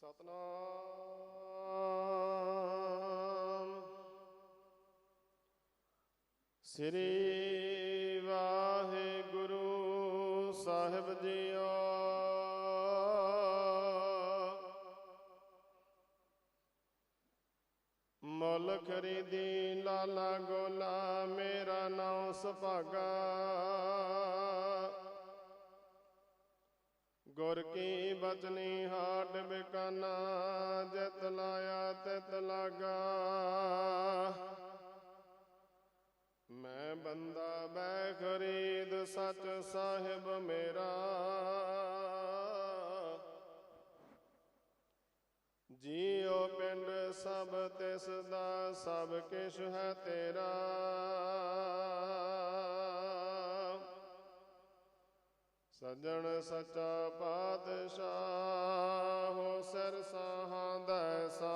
ਸਤਨਾਮ। ਸ੍ਰੀ ਵਾਹਿਗੁਰੂ ਸਾਹਿਬ ਜੀਓ। ਮੁੱਲ ਖਰੀਦੀ ਲਾਲਾ ਗੋਲਾ ਮੇਰਾ ਨਾਮ ਸੁਭਾਗਾ। ਗੁਰ ਕੀ ਬਚਨੀ ਹਾਟ ਬਿਕਾਨਾ, ਜਿਤ ਲਾਇਆ ਤਿਤ ਲਾਗਾ। ਮੈਂ ਬੰਦਾ ਬੈ ਖਰੀਦ, ਸੱਚ ਸਾਹਿਬ ਮੇਰਾ। ਜੀਉ ਪਿੰਡ ਸਭ ਤਿਸ ਦਾ, ਸਭ ਕਿਛ ਹੈ ਤੇਰਾ। ਸਜਣ ਸੱਚਾ ਪਾਤਸ਼ਾਹ ਹੋ ਸਿਰ ਸਾਹਾਂ ਦਾ ਸਾਹ।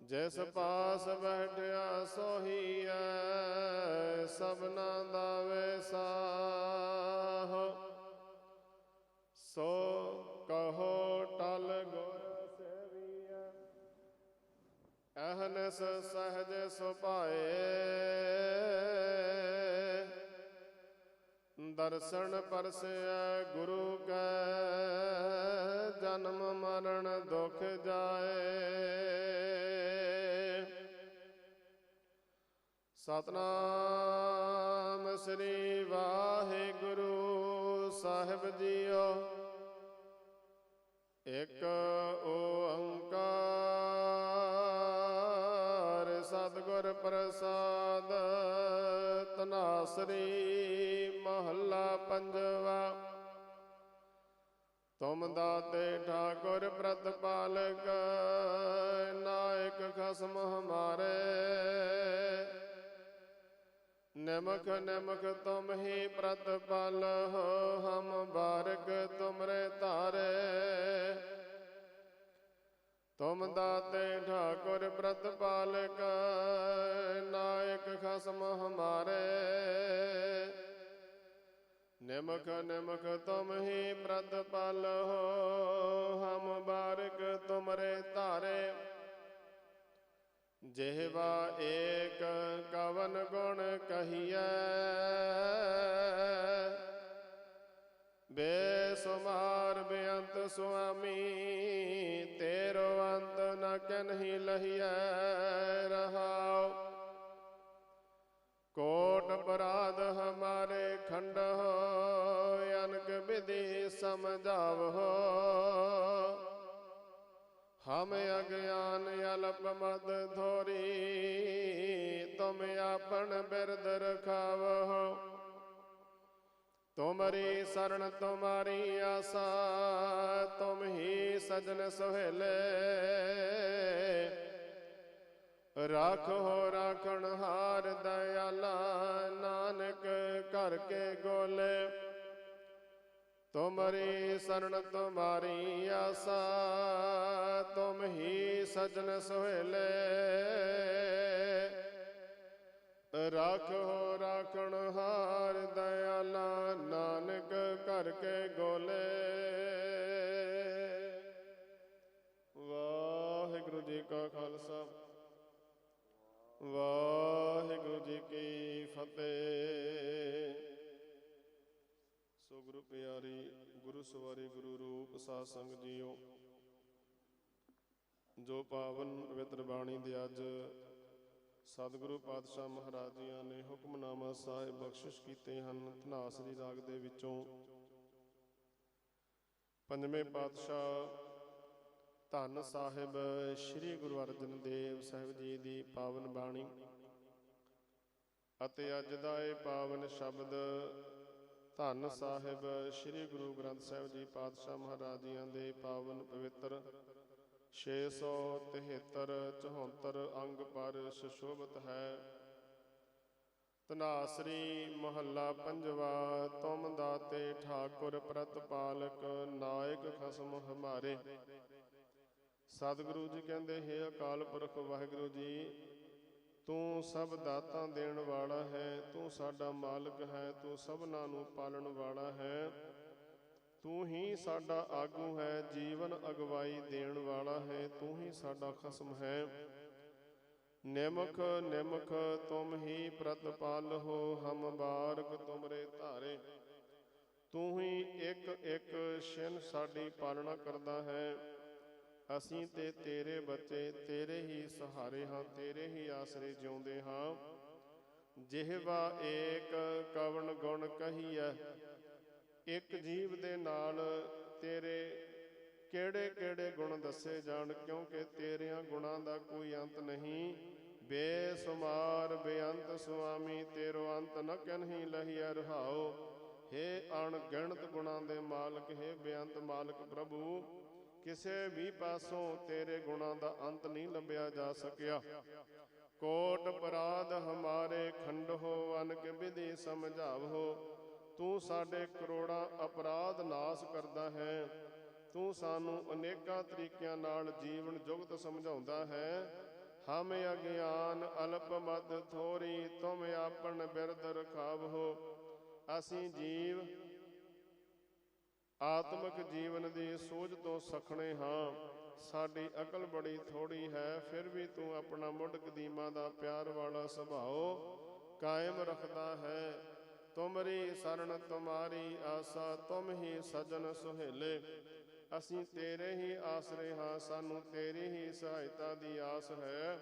ਜਿਸ ਪਾਸ ਬੈਠਿਆ ਸੋਹੀ ਐ, ਸਭਨਾ ਦਾ ਵੈਸਾਹ। ਸੋ ਕਹੋ ਟਲ ਗੁਰ ਸੇਵੀਐ, ਅਹਨਸ ਸਹਜ ਸੁਭਾਏ ਦਰਸ਼ਨ ਪਰਸੈ ਗੁਰੂ ਕੈ, ਜਨਮ ਮਰਨ ਦੁਖ ਜਾਏ। ਸਤਨਾਮ ਸ੍ਰੀ ਵਾਹਿਗੁਰੂ ਸਾਹਿਬ ਜੀਓ, ਇਕ ਓੰਕਾਰ ਸਤਿਗੁਰ ਪ੍ਰਸਾਦ ਤਨਾਸਰੀ ਮਹੱਲਾ ਪੰਜਵਾ। ਤੁਮ ਦਾਤੇ ਠਾਕੁਰ ਪ੍ਰਤਪਾਲਕ, ਨਾਇਕ ਖਸਮ ਹਮਾਰੇ। ਨਿਮਕ ਨਿਮਕ ਤੁਮ ਹੀ ਪ੍ਰਤਪਾਲ ਹੋ, ਹਮ ਬਾਰਕ ਤੁਮਰੇ ਧਾਰੇ। ਤੁਮ ਦਾਤੇ ਠਾਕੁਰ ਪ੍ਰਤਪਾਲਕ, ਨਾਇਕ ਖਸਮ ਹਮਾਰੇ। ਨਿਮਖ ਨਿਮਕ ਤੁਮ ਹੀ ਪ੍ਰਤਪਾਲ ਹੋ, ਹਮ ਬਾਰਕ ਤੁਮਰੇ ਧਾਰੇ। ਜਿਹਵਾ ਏਕ ਕਵਨ ਗੁਣ ਕਹੀਐ। ਬੇਸੁਮਾਰ ਬੇਅੰਤ ਸੁਆਮੀ, ਤੇਰੋ ਅੰਤ ਨ ਕਨਹੀ ਲਹੀਐ ਰਹਾਉ ਅਲਪ ਮਦ ਧੋਰੀ, ਤੁਮ ਆਪਣ ਬਿਰਦ ਰਖਾਵੋ ਤੁਮਰੀ ਸਰਣ ਤੁਮਾਰੀ ਆਸਾ, ਤੁਮ ਹੀ ਸਜਨ ਸੁਹੇਲੇ। ਰਾਖੋ ਰਾਖਣ ਹਾਰ ਦਇਆਲਾ, ਨਾਨਕ ਕਰਕੇ ਗੋਲੇ। ਤੁਮਰੀ ਸਰਣ ਤੁਮਾਰੀ ਆਸਾ ਹੀ ਸਜਨ ਸੁਹੇਲੇ। ਰਾਖੋ ਰਾਖਣ ਹਾਰ ਦਇਆਲਾ ਨਾਨਕ ਕਰ ਕੇ ਗੋਲੇ। ਵਾਹਿਗੁਰੂ ਜੀ ਕਾ ਖਾਲਸਾ। ਵਾਹਿਗੁਰੂ ਜੀ ਕੀ ਫਤਿਹ। ਸੋ ਗੁਰੂ ਪਿਆਰੀ, ਗੁਰੂ ਸਵਾਰੀ, ਗੁਰੂ ਰੂਪ ਸਾਧ ਸੰਗ ਜੀਓ ਜੋ ਪਾਵਨ ਪਵਿੱਤਰ ਬਾਣੀ ਦੇ ਅੱਜ ਸਤਿਗੁਰੂ ਪਾਤਸ਼ਾਹ ਮਹਾਰਾਜ ਜੀਆਂ ਨੇ ਹੁਕਮਨਾਮਾ ਸਾਹਿਬ ਬਖਸ਼ਿਸ਼ ਕੀਤੇ ਹਨ ਧਨਾਸਰੀ ਰਾਗ ਦੇ ਵਿੱਚੋਂ। ਪੰਜਵੇਂ ਪਾਤਸ਼ਾਹ ਧੰਨ ਸਾਹਿਬ ਸ੍ਰੀ ਗੁਰੂ ਅਰਜਨ ਦੇਵ ਸਾਹਿਬ ਜੀ ਦੀ ਪਾਵਨ ਬਾਣੀ। ਅਤੇ ਅੱਜ ਦਾ ਇਹ ਪਾਵਨ ਸ਼ਬਦ ਧੰਨ ਸਾਹਿਬ ਸ੍ਰੀ ਗੁਰੂ ਗ੍ਰੰਥ ਸਾਹਿਬ ਜੀ ਪਾਤਸ਼ਾਹ ਮਹਾਰਾਜ ਜੀਆਂ ਦੇ ਪਾਵਨ ਪਵਿੱਤਰ 673 74 ਅੰਗ ਪਰ ਸੁਸ਼ੋਭਤ ਹੈ। ਤਨਾਸਰੀ ਮਹੱਲਾ ਪੰਜਵਾ, ਤੁਮ ਦਾਤੇ ਠਾਕੁਰ ਪ੍ਰਤਪਾਲਕ, ਨਾਇਕ ਖਸਮ ਹਮਾਰੇ। ਸਤਿਗੁਰੂ ਜੀ ਕਹਿੰਦੇ, ਹੈ ਅਕਾਲ ਪੁਰਖ ਵਾਹਿਗੁਰੂ ਜੀ, ਤੂੰ ਸਭ ਦਾਤਾਂ ਦੇਣ ਵਾਲਾ ਹੈ, ਤੂੰ ਸਾਡਾ ਮਾਲਕ ਹੈ, ਤੂੰ ਸਭਨਾਂ ਨੂੰ ਪਾਲਣ ਵਾਲਾ ਹੈ। ਤੂੰ ਹੀ ਸਾਡਾ ਆਗੂ ਹੈ, ਜੀਵਨ ਅਗਵਾਈ ਦੇਣ ਵਾਲਾ ਹੈ, ਤੂੰ ਹੀ ਸਾਡਾ ਖਸਮ ਹੈ। ਨਿਮਖ ਨਿਮਖ, ਤੁਮ ਹੀ ਪ੍ਰਤਪਾਲ ਹੋ, ਹਮ ਬਾਰਕ ਤੁਮਰੇ ਧਾਰੇ। ਤੂੰ ਹੀ ਇੱਕ ਇੱਕ ਛਿਨ ਸਾਡੀ ਪਾਲਣਾ ਕਰਦਾ ਹੈ। ਅਸੀਂ ਤੇ ਤੇਰੇ ਬੱਚੇ, ਤੇਰੇ ਹੀ ਸਹਾਰੇ ਹਾਂ, ਤੇਰੇ ਹੀ ਆਸਰੇ ਜਿਉਂਦੇ ਹਾਂ। ਜਿਹਵਾ ਏਕ ਕਵਣ ਗੁਣ ਕਹੀਐ ਇੱਕ ਜੀਵ ਦੇ ਨਾਲ ਤੇਰੇ ਕਿਹੜੇ ਕਿਹੜੇ ਗੁਣ ਦੱਸੇ ਜਾਣ, ਕਿਉਂਕਿ ਤੇਰਿਆਂ ਗੁਣਾਂ ਦਾ ਕੋਈ ਅੰਤ ਨਹੀਂ। ਬੇਸੁਮਾਰ ਬੇਅੰਤ ਸੁਆਮੀ, ਤੇਰੋ ਅੰਤ ਨ ਕਨਹੀ ਲਹੀਐ ਰਹਾਓ ਹੇ ਅਣਗਿਣਤ ਗੁਣਾਂ ਦੇ ਮਾਲਕ, ਹੈ ਬੇਅੰਤ ਮਾਲਕ ਪ੍ਰਭੂ, ਕਿਸੇ ਵੀ ਪਾਸੋਂ ਤੇਰੇ ਗੁਣਾਂ ਦਾ ਅੰਤ ਨਹੀਂ ਲੱਭਿਆ ਜਾ ਸਕਿਆ। ਕੋਟ ਅਪਰਾਧ ਹਮਾਰੇ ਖੰਡ ਹੋ ਅਨਕ ਵਿਧੀ ਸਮਝਾਵੋ। ਤੂੰ ਸਾਡੇ ਕਰੋੜਾਂ ਅਪਰਾਧ ਨਾਸ ਕਰਦਾ ਹੈ। ਤੂੰ ਸਾਨੂੰ ਅਨੇਕਾਂ ਤਰੀਕਿਆਂ ਨਾਲ ਜੀਵਨ ਜੁਗਤ ਸਮਝਾਉਂਦਾ ਹੈ। ਹਮ ਅਗਿਆਨ ਅਲਪ ਮਦ ਥੋਰੀ, ਤੁਮ ਆਪਨ ਬਿਰਦ ਰਖਾਵੋ ਅਸੀਂ ਜੀਵ ਆਤਮਿਕ ਜੀਵਨ ਦੀ ਸੋਝ ਤੋਂ ਸਖਣੇ ਹਾਂ। ਸਾਡੀ ਅਕਲ ਬੜੀ ਥੋੜੀ ਹੈ, ਫਿਰ ਵੀ ਤੂੰ ਆਪਣਾ ਮੁੱਢ ਕਦੀਮਾ ਦਾ ਪਿਆਰ ਵਾਲਾ ਸੁਭਾਅ ਕਾਇਮ ਰੱਖਦਾ ਹੈ। ਤੁਮਰੀ ਸਰਣ ਤੁਮਾਰੀ ਆਸਾ, ਤੁਮ ਹੀ ਸਜਣ ਸੁਹੇਲੇ। ਅਸੀਂ ਤੇਰੇ ਹੀ ਆਸਰੇ ਹਾਂ, ਸਾਨੂੰ ਤੇਰੀ ਹੀ ਸਹਾਇਤਾ ਦੀ ਆਸ ਹੈ।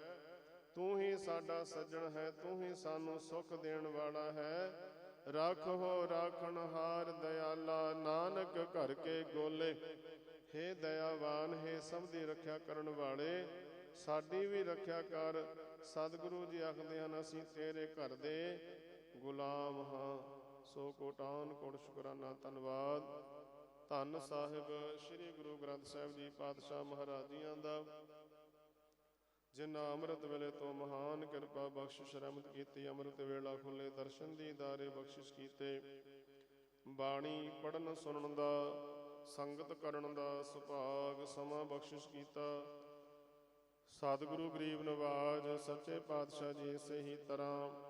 ਤੂੰ ਹੀ ਸਾਡਾ ਸੱਜਣ ਹੈ, ਤੂੰ ਹੀ ਸਾਨੂੰ ਸੁੱਖ ਦੇਣ ਵਾਲਾ ਹੈ। ਰੱਖੋ ਰਾਖਣ ਹਾਰ ਦਇਆਲਾ ਨਾਨਕ ਘਰ ਕੇ ਗੋਲੇ। ਹੇ ਦਇਆਵਾਨ, ਹੈ ਸਭ ਦੀ ਰੱਖਿਆ ਕਰਨ ਵਾਲੇ, ਸਾਡੀ ਵੀ ਰੱਖਿਆ ਕਰ। ਸਤਿਗੁਰੂ ਜੀ ਆਖਦੇ ਹਨ, ਅਸੀਂ ਤੇਰੇ ਘਰ ਦੇ ਗੁਲਾਮ ਹਾਂ ਸੋ ਕੋਟਾਨ ਕੋਟ ਸ਼ੁਕਰਾਨਾ, ਧੰਨਵਾਦ। ਧੰਨ ਸਾਹਿਬ, ਸ੍ਰੀ ਗੁਰੂ ਗ੍ਰੰਥ ਸਾਹਿਬ ਜੀ ਪਾਤਸ਼ਾਹ ਮਹਾਰਾਜੀਆਂ ਦਾ, ਜਿਨ੍ਹਾਂ ਅੰਮ੍ਰਿਤ ਵੇਲੇ ਤੋਂ ਮਹਾਨ ਕਿਰਪਾ ਬਖਸ਼ਿਸ਼ ਰਹਿਮਤ ਕੀਤੀ, ਅੰਮ੍ਰਿਤ ਵੇਲਾ ਖੁੱਲੇ ਦਰਸ਼ਨ ਦੀ ਦੀਦਾਰੇ ਬਖਸ਼ਿਸ਼ ਕੀਤੇ। ਬਾਣੀ ਪੜਨ ਸੁਣਨ ਦਾ, ਸੰਗਤ ਕਰਨ ਦਾ ਸੁਭਾਗ ਸਮਾਂ ਬਖਸ਼ਿਸ਼ ਕੀਤਾ। ਸਤਿਗੁਰੂ ਗਰੀਬ ਨਵਾਜ, ਸੱਚੇ ਪਾਤਸ਼ਾਹ ਜੀ ਇਸੇ ਹੀ ਤਰ੍ਹਾਂ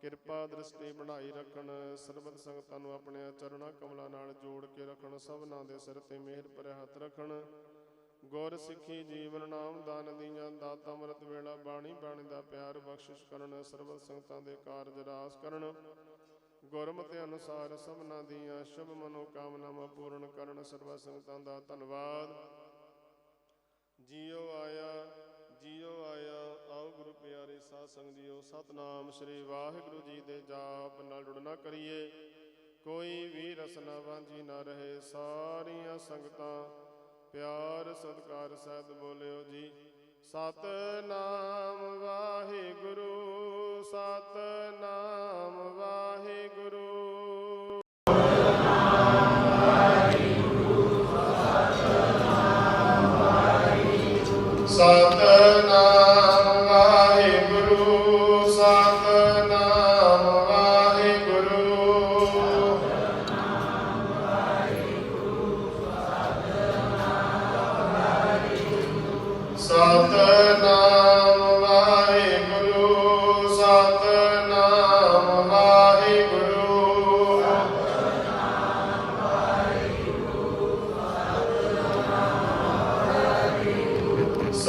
ਕਿਰਪਾ ਦ੍ਰਿਸ਼ਟੀ ਬਣਾਈ ਰੱਖਣ, ਸਰਬਤ ਸੰਗਤਾਂ ਨੂੰ ਆਪਣੇ ਚਰਣਾ ਕਮਲਾਂ ਨਾਲ ਜੋੜ ਕੇ ਰੱਖਣ, ਸਭਨਾਂ ਦੇ ਸਿਰ ਤੇ ਮਿਹਰ ਭਰਿਆ ਹੱਥ ਰੱਖਣ। ਗੁਰ ਸਿੱਖੀ ਜੀਵਨ ਨਾਮ ਦਾਨ ਦੀਆਂ ਦਾਤਾ ਅੰਮ੍ਰਿਤ ਵੇਲਾ ਬਾਣੀ ਬਾਣੀ ਦਾ ਪਿਆਰ ਬਖਸ਼ਿਸ਼ ਕਰਨ, ਸਰਬਤ ਸੰਗਤਾਂ ਦੇ ਕਾਰਜ ਰਾਸ ਕਰਨ। ਗੁਰਮਤਿ ਅਨੁਸਾਰ ਸਭਨਾਂ ਦੀਆਂ ਸ਼ੁਭ ਮਨੋਕਾਮਨਾਵਾਂ ਪੂਰਨ ਕਰਨ, ਸਰਬਤ ਸੰਗਤਾਂ ਦਾ ਧੰਨਵਾਦ। ਜੀਓ ਆਇਆ ਜੀਓ ਆਇਆ, ਆਓ ਗੁਰੂ ਪਿਆਰੇ ਸਾਧ ਸੰਗ ਜੀਓ। ਸਤਨਾਮ ਸ੍ਰੀ ਵਾਹਿਗੁਰੂ ਜੀ ਦੇ ਜਾਪ ਨਾਲ ਜੁੜਨਾ ਕਰੀਏ। ਕੋਈ ਵੀ ਰਸਨਾ ਵਾਂਝੀ ਨਾ ਰਹੇ, ਸਾਰੀਆਂ ਸੰਗਤਾਂ ਪਿਆਰ ਸਤਕਾਰ ਸਹਿਤ ਬੋਲਿਓ ਜੀ। ਸਤਨਾਮ ਵਾਹਿਗੁਰੂ ਸਤਨਾਮ ਵਾਹਿਗੁਰੂ। ਸਤਨਾਮ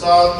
Son,